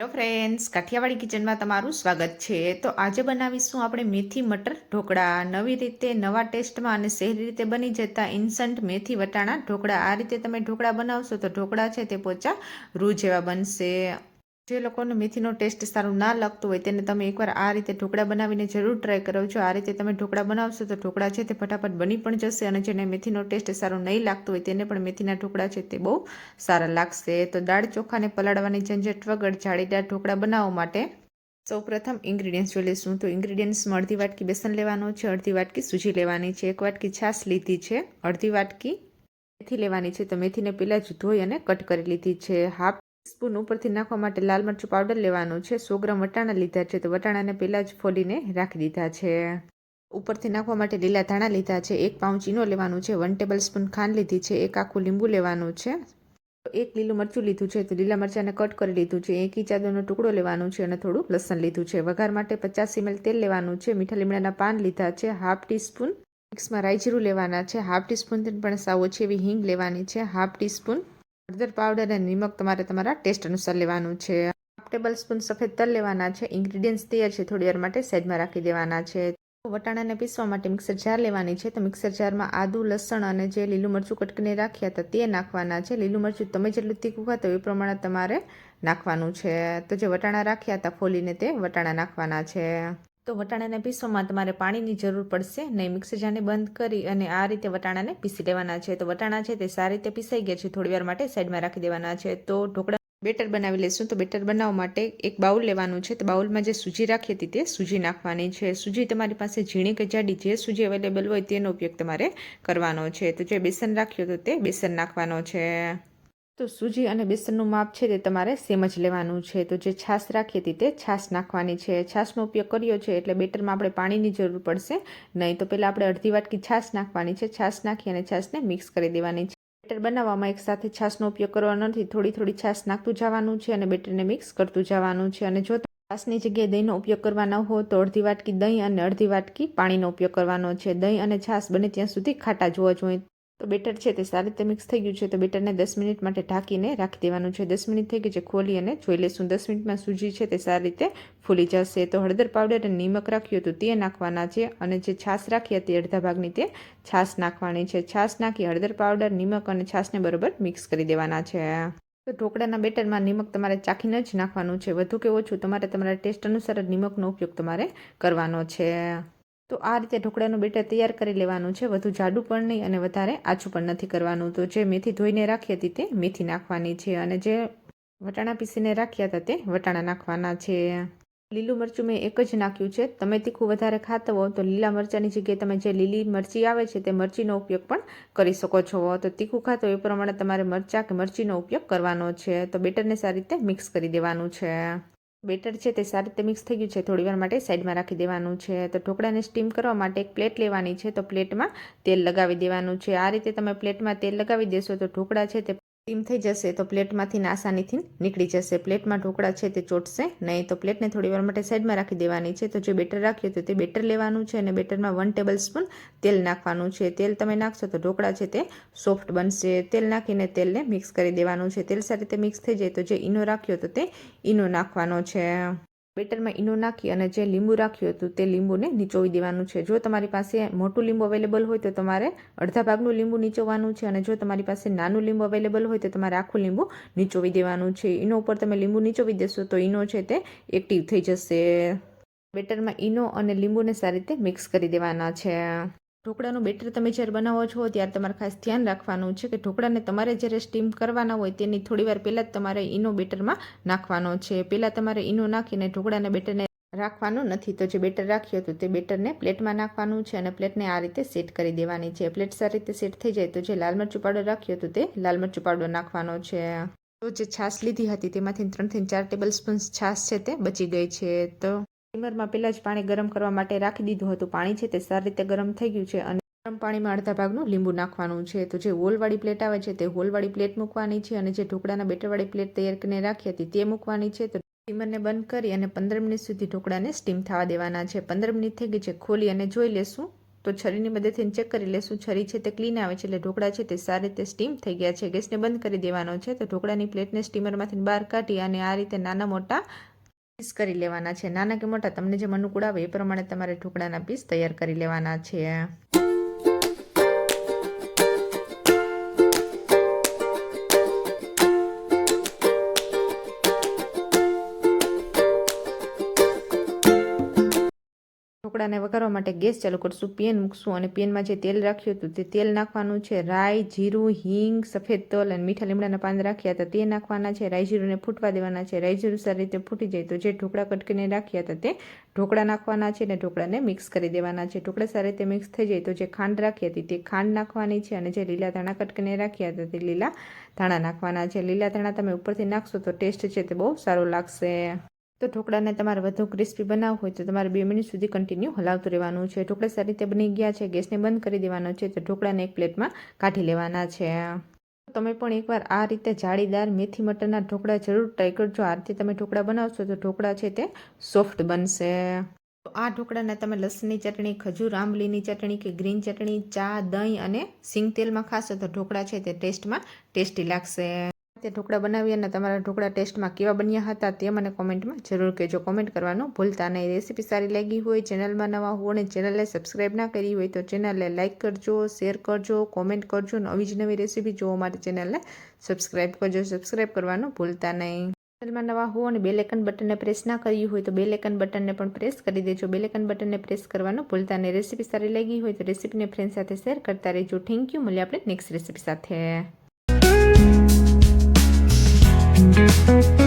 Hello friends Kathiawadi કિચનમાં તમારું સ્વાગત છે. તો આજે બનાવીશું આપણે મેથી મટર ઢોકળા. નવી રીતે, નવા ટેસ્ટમાં અને સહેલી રીતે બની જતા ઇન્સ્ટન્ટ મેથી વટાણા ઢોકળા. આ રીતે તમે ઢોકળા બનાવશો તો ઢોકળા છે તે પોચા રૂ જેવા બનશે. જે લોકોને મેથીનો ટેસ્ટ સારું ના લાગતું હોય તેને તમે એકવાર આ રીતે ઢોકળા બનાવીને જરૂર ટ્રાય કરો છો. આ રીતે તમે ઢોકળા બનાવશો તો ઢોકળા છે તે ફટાફટ બની પણ જશે અને જેને મેથીનો ટેસ્ટ સારો નહીં લાગતો હોય તેને પણ મેથીના ઢોકળા છે તે બહુ સારા લાગશે. તો દાળ ચોખાને પલાળવાની ઝંઝટ વગર જાળીદાર ઢોકળા બનાવવા માટે સૌપ્રથમ ઇન્ગ્રીડિયન્ટ્સ જોઈ લઈશું. તો ઇન્ગ્રીડિયન્ટ્સમાં અડધી વાટકી બેસન લેવાનું છે, અડધી વાટકી સૂજી લેવાની છે, એક વાટકી છાશ લીધી છે, અડધી વાટકી મેથી લેવાની છે. તો મેથીને પહેલાં જ ધોઈ અને કટ કરી લીધી છે. હાફ સ્પૂન ઉપરથી નાખવા માટે લાલ મરચું પાવડર લેવાનું છે. સો ગ્રામ વટાણા લીધા છે. તો વટાણાને પહેલાં જ ફોલીને રાખી દીધા છે. ઉપરથી નાખવા માટે લીલા ધાણા લીધા છે. એક પાઉચ ઈનો લેવાનું છે. વન ટેબલ સ્પૂન ખાંડ લીધી છે. એક આખું લીંબુ લેવાનું છે. એક લીલું મરચું લીધું છે. તો લીલા મરચાંને કટ કરી લીધું છે. એક ઇંચાદોનો ટુકડો લેવાનું છે અને થોડું લસણ લીધું છે. વઘાર માટે પચાસ ml તેલ લેવાનું છે. મીઠા લીમડાના પાન લીધા છે. હાફ ટીસ્પૂન મિક્સમાં રાઈ જીરું લેવાના છે. હાફ ટીસ્પૂનથી પણ સાવ ઓછી એવી હિંગ લેવાની છે. હાફ ટીસ્પૂન હળદર પાવડર અને નિમક તમારે તમારા ટેસ્ટ અનુસાર લેવાનું છે. હાફ ટેબલ સ્પૂન સફેદ તલ લેવાના છે. ઇન્ગ્રીડિયન્ટ્સ તૈયાર છે થોડી વાર માટે સાઈડમાં રાખી દેવાના છે. વટાણાને પીસવા માટે મિક્સર જાર લેવાની છે. તો મિક્સર જારમાં આદુ, લસણ અને જે લીલું મરચું કટકીને રાખ્યા હતા તે નાખવાના છે. લીલું મરચું તમે જેટલું તીખું ખાતો એ પ્રમાણે તમારે નાખવાનું છે. તો જે વટાણા રાખ્યા હતા ફોલીને તે વટાણા નાખવાના છે. તો વટાણાને પીસવામાં તમારે પાણીની જરૂર પડશે. નહીં મિક્સર જારને બંધ કરી અને આ રીતે વટાણાને પીસી લેવાના છે. તો વટાણા છે તે સારી રીતે પીસાઈ ગયા છે. થોડી વાર માટે સાઈડમાં રાખી દેવાના છે. તો ઢોકળા બેટર બનાવી લઈશું તો બેટર બનાવવા માટે એક બાઉલ લેવાનું છે. તો બાઉલમાં જે સૂજી રાખી હતી તે સૂજી નાખવાની છે. સૂજી તમારી પાસે ઝીણી કે જાડી જે સૂજી અવેલેબલ હોય તેનો ઉપયોગ તમારે કરવાનો છે. તો જે બેસન રાખ્યું તો તે બેસન નાખવાનો છે. તો સૂજી અને બેસનનું માપ છે તે તમારે સેમ જ લેવાનું છે. તો જે છાશ રાખી હતી તે છાશ નાખવાની છે. છાશનો ઉપયોગ કર્યો છે એટલે બેટરમાં આપણે પાણીની જરૂર પડશે. નહીં તો પહેલાં આપણે અડધી વાટકી છાશ નાખવાની છે. છાશ નાખી અને છાશને મિક્સ કરી દેવાની છે. બેટર બનાવવામાં એક સાથે છાશનો ઉપયોગ કરવાનો નથી. થોડી થોડી છાશ નાખતું જવાનું છે અને બેટરને મિક્સ કરતું જવાનું છે. અને જો છાશની જગ્યાએ દહીંનો ઉપયોગ કરવાનો હો તો અડધી વાટકી દહીં અને અડધી વાટકી પાણીનો ઉપયોગ કરવાનો છે. દહીં અને છાશ બને ત્યાં સુધી ખાટા જોવા જોઈએ. તો બેટર છે તે સારી રીતે મિક્સ થઈ ગયું છે. તો બેટરને દસ મિનિટ માટે ઢાંકીને રાખી દેવાનું છે. દસ મિનિટ થઈ ગઈ છે ખોલી અને જોઈ લઈશું. દસ મિનિટમાં સૂજી છે તે સારી રીતે ફૂલી જશે. તો હળદર પાવડર અને નિમક રાખ્યું હતું તે નાખવાના છે અને જે છાશ રાખી હતી અડધા ભાગની તે છાશ નાખવાની છે. છાશ નાખી હળદર પાવડર નિમક અને છાશને બરોબર મિક્સ કરી દેવાના છે. તો ઢોકળાના બેટરમાં નિમક તમારે ચાખીને જ નાખવાનું છે. વધુ કે ઓછું તમારે તમારા ટેસ્ટ અનુસાર જ નિમકનો ઉપયોગ તમારે કરવાનો છે. તો આ રીતે ઢોકળાનું બેટર તૈયાર કરી લેવાનું છે. વધુ જાડું પણ નહીં અને વધારે આછું પણ નથી કરવાનું. તો જે મેથી ધોઈને રાખી હતી તે મેથી નાખવાની છે અને જે વટાણા પીસીને રાખ્યા હતા તે વટાણા નાખવાના છે. લીલું મરચું મેં એક જ નાખ્યું છે. તમે તીખું વધારે ખાતા હો તો લીલા મરચાંની જગ્યાએ તમે જે લીલી મરચી આવે છે તે મરચીનો ઉપયોગ પણ કરી શકો છો. તો તીખું ખાતો એ પ્રમાણે તમારે મરચાં કે મરચીનો ઉપયોગ કરવાનો છે. તો બેટરને સારી રીતે મિક્સ કરી દેવાનું છે. બેટર છે તે સારી રીતે મિક્સ થઈ ગયું છે. થોડીવાર માટે સાઈડમાં રાખી દેવાનું છે. તો ઢોકળાને સ્ટીમ કરવા માટે એક પ્લેટ લેવાની છે. તો પ્લેટમાં તેલ લગાવી દેવાનું છે. આ રીતે તમે પ્લેટમાં તેલ લગાવી દેશો તો ઢોકળા છે તે સ્ટીમ થઈ જશે તો પ્લેટમાંથી આસાનીથી નીકળી જશે. પ્લેટમાં ઢોકળા છે તે ચોટશે, નહીં તો પ્લેટને થોડીવાર માટે સાઈડમાં રાખી દેવાની છે. તો જે બેટર રાખ્યું હતું તે બેટર લેવાનું છે અને બેટરમાં વન ટેબલ સ્પૂન તેલ નાખવાનું છે. તેલ તમે નાખશો તો ઢોકળા છે તે સોફ્ટ બનશે. તેલ નાખીને તેલને મિક્સ કરી દેવાનું છે. તેલ સારી રીતે મિક્સ થઈ જાય તો જે ઈનો રાખ્યો તો તે ઈનો નાખવાનો છે. બેટરમાં ઈનો નાખી અને જે લીંબુ રાખ્યું હતું તે લીંબુને નીચોવી દેવાનું છે. જો તમારી પાસે મોટું લીંબુ અવેલેબલ હોય તો તમારે અડધા ભાગનું લીંબુ નીચોવાનું છે અને જો તમારી પાસે નાનું લીંબુ અવેલેબલ હોય તો તમારે આખું લીંબુ નીચોવી દેવાનું છે. ઈનો ઉપર તમે લીંબુ નીચોવી દેશો તો ઈનો છે તે એક્ટિવ થઈ જશે. બેટરમાં ઈનો અને લીંબુને સારી રીતે મિક્સ કરી દેવાના છે. ઢોકળાનું બેટર તમે જ્યારે બનાવો છો, ત્યારે તમારે ખાસ ધ્યાન રાખવાનું છે કે ઢોકળાને તમારે જ્યારે સ્ટીમ કરવાના હોય તેની થોડીવાર પહેલાં જ તમારે ઈનો બેટરમાં નાખવાનો છે. પહેલાં તમારે ઈનો નાખીને ઢોકળાને બેટરને રાખવાનું નથી, તો જે બેટર રાખ્યું હતું તે બેટરને પ્લેટમાં નાખવાનું છે અને પ્લેટને આ રીતે સેટ કરી દેવાની છે. પ્લેટ સારી રીતે સેટ થઈ જાય તો જે લાલ મરચું પાવડર રાખ્યું હતું તે લાલ મરચું પાવડર નાખવાનો છે. તો જે છાશ લીધી હતી તેમાંથી ત્રણથી ચાર ટેબલ સ્પૂન છાશ છે તે બચી ગઈ છે. તો સ્ટીમરમાં પહેલાં જ પાણી ગરમ કરવા માટે રાખી દીધું હતું. પાણી છે તે સારી રીતે ગરમ થઈ ગયું છે અને ગરમ પાણીમાં અડધા ભાગનું લીંબુ નાખવાનું છે. તો જે હોલવાળી પ્લેટ આવે છે તે હોલવાળી પ્લેટ મૂકવાની છે અને જે ઢોકળાના બેટરવાળી પ્લેટ તૈયાર કરીને રાખી હતી તે મૂકવાની છે. તો સ્ટીમરને બંધ કરી અને પંદર મિનિટ સુધી ઢોકળાને સ્ટીમ થવા દેવાના છે. પંદર મિનિટ થઈ ગઈ છે. ખોલી અને જોઈ લેશું. તો છરીની મદદથી ચેક કરી લેશું. છરી છે તે ક્લીન આવે છે એટલે ઢોકળા છે તે સારી રીતે સ્ટીમ થઈ ગયા છે. ગેસને બંધ કરી દેવાનો છે. તો ઢોકળાની પ્લેટને સ્ટીમરમાંથી બહાર કાઢી અને આ રીતે નાના મોટા પીસ કરી લેવાના છે. નાના કે મોટા, તમને જે અનુકૂળ આવે એ પ્રમાણે તમારે ઢોકળાના પીસ તૈયાર કરી લેવાના છે. ઢોકળાને વઘારવા માટે ગેસ ચાલુ કરશું, પેન મૂકશું અને પેનમાં જે તેલ રાખ્યું હતું તે તેલ નાખવાનું છે. રાઈ, જીરું, હિંગ, સફેદ તલ અને મીઠા લીમડાના પાન રાખ્યા હતા. તે નાખવાના છે. રાઈ, જીરુંને ફૂટવા દેવાના છે. રાઈ જીરું સારી રીતે ફૂટી જાય તો જે ઢોકળા કટકીને રાખ્યા હતા તે ઢોકળા નાખવાના છે અને ઢોકળાને મિક્સ કરી દેવાના છે. ઢોકળા સારી રીતે મિક્સ થઈ જાય તો જે ખાંડ રાખી હતી તે ખાંડ નાખવાની છે અને જે લીલા ધાણા કટકીને રાખ્યા હતા તે લીલા ધાણા નાખવાના છે. લીલા ધાણા તમે ઉપરથી નાખશો તો ટેસ્ટ છે તે બહુ સારો લાગશે. તો ઢોકળાને તમારે વધુ ક્રિસ્પી બનાવવું હોય તો તમારે બે મિનિટ સુધી કન્ટિન્યુ હલાવતું રહેવાનું છે. ઢોકળા સારી રીતે બની ગયા છે. ગેસને બંધ કરી દેવાનો છે. તો ઢોકળાને એક પ્લેટમાં કાઢી લેવાના છે. તમે પણ એકવાર આ રીતે જાળીદાર મેથી મટરના ઢોકળા જરૂર ટ્રાય કરજો. આ રીતે તમે ઢોકળા બનાવશો તો ઢોકળા છે તે સોફ્ટ બનશે. તો આ ઢોકળાને તમે લસણની ચટણી, ખજૂર, આંબલીની ચટણી કે ગ્રીન ચટણી, ચા, દહીં અને સિંગ તેલમાં ખાશો તો ઢોકળા છે તે ટેસ્ટમાં ટેસ્ટી લાગશે. તે ઢોકળા બનાવી અને તમારા ઢોકળા ટેસ્ટમાં કેવા બન્યા હતા તે મને કોમેન્ટમાં જરૂર કહેજો. કોમેન્ટ કરવાનું ભૂલતા નહીં. રેસીપી સારી લાગી હોય, ચેનલમાં નવા હો અને ચેનલને સબસ્ક્રાઈબ ના કરી હોય તો ચેનલને લાઇક કરજો, શેર કરજો, કોમેન્ટ કરજો નવી જ નવી રેસીપી જોવા માટે ચેનલને સબસ્ક્રાઈબ કરજો. સબસ્ક્રાઈબ કરવાનું ભૂલતા નહીં. ચેનલમાં નવા હો અને બેલેકન બટનને પ્રેસ ના કર્યું હોય તો બેલેકન બટનને પણ પ્રેસ કરી દેજો. બેલેકન બટનને પ્રેસ કરવાનું ભૂલતા નહીં. રેસીપી સારી લાગી હોય તો રેસીપીને ફ્રેન્ડ સાથે શેર કરતા રહેજો. થેન્ક યુ મળીએ આપણે નેક્સ્ટ રેસીપી સાથે. Thank you.